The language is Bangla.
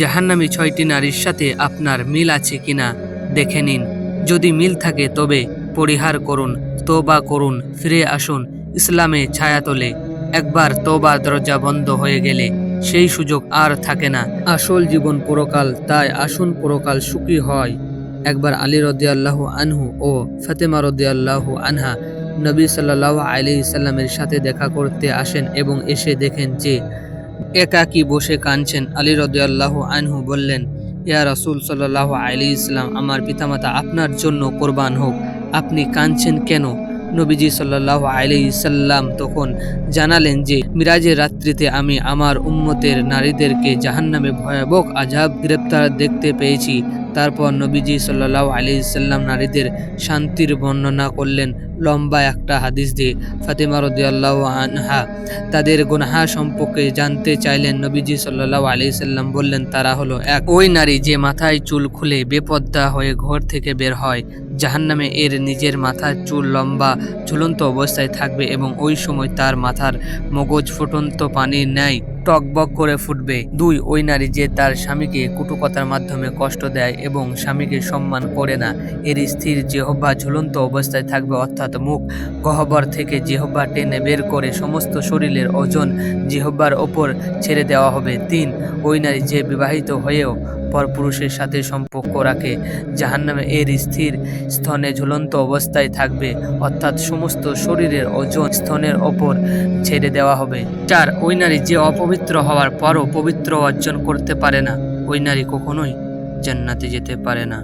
জাহান্নামী ছয়টি নারীর সাথে আপনার মিল আছে কিনা দেখে নিন। যদি মিল থাকে, তবে পরিহার করুন তোবা করুন, ফিরে আসুন ইসলামে ছায়া তোলে একবার তোবা দরজা বন্ধ হয়ে গেলে সেই সুযোগ আর থাকে না। আসল জীবন পরকাল, তাই আসুন পরকাল সুখী হয়। একবার আলী রদিয়াল্লাহু আনহু ও ফাতেমা রদিয়াল্লাহু আনহা নবী সাল্লাহ আলি সাল্লামের সাথে দেখা করতে আসেন এবং এসে দেখেন যে একাকী বসে কাঁদছেন আলী রদিয়াল্লাহ আনহু বললেন, ইয়া রসুল সাল্লাহ আলি ইসলাম আমার পিতামাতা আপনার জন্য কোরবান হোক। আপনি কাঁদছেন কেন? নবীজি সাল্লাহ আলি সাল্লাম তখন জানালেন যে, মিরাজের রাত্রিতে আমি আমার উম্মতের নারীদেরকে জাহান্নামে ভয়াবহ আজাব গ্রেপ্তার দেখতে পেয়েছি। তারপর নবীজি সাল্লাহ আলি সাল্লাম নারীদের শান্তির বর্ণনা করলেন। লম্বা একটা হাদিস দিয়ে ফাতেমা রদিয়াল্লাহ আনহা তাদের গুনাহা সম্পর্কে জানতে চাইলেন। নবীজি সাল্লাহ আলি সাল্লাম বললেন, তারা হলো এক। ওই নারী যে মাথায় চুল খুলে বেপদ্দা হয়ে ঘর থেকে বের হয়, জাহান্নামে এর নিজের মাথার চুল লম্বা, ঝুলন্ত অবস্থায় থাকবে এবং ওই সময় তার মাথার মগজ ফুটন্ত পানির ন্যায় টকবক করে ফুটবে। দুই, ওই নারী যে তার স্বামীকে কুটুকতার মাধ্যমে কষ্ট দেয় এবং স্বামীকে সম্মান করে না এর স্থির জেহব্বা ঝুলন্ত অবস্থায় থাকবে অর্থাৎ মুখ গহ্বর থেকে জেহব্বা টেনে বের করে সমস্ত শরীরের ওজন জেহব্বার ওপর ছেড়ে দেওয়া হবে। তিন, ওই নারী যে বিবাহিত হয়েও পরপুরুষের সাথে সম্পর্ক রাখে। জাহান্নামে এর স্থির স্তনে ঝুলন্ত অবস্থায় থাকবে, অর্থাৎ সমস্ত শরীরের ওজন স্তনের ওপর ছেড়ে দেওয়া হবে। চার, ওই নারী যে অপবিত্র হওয়ার পরও পবিত্র অর্জন করতে পারে না। ওই নারী কখনোই জান্নাতে যেতে পারে না।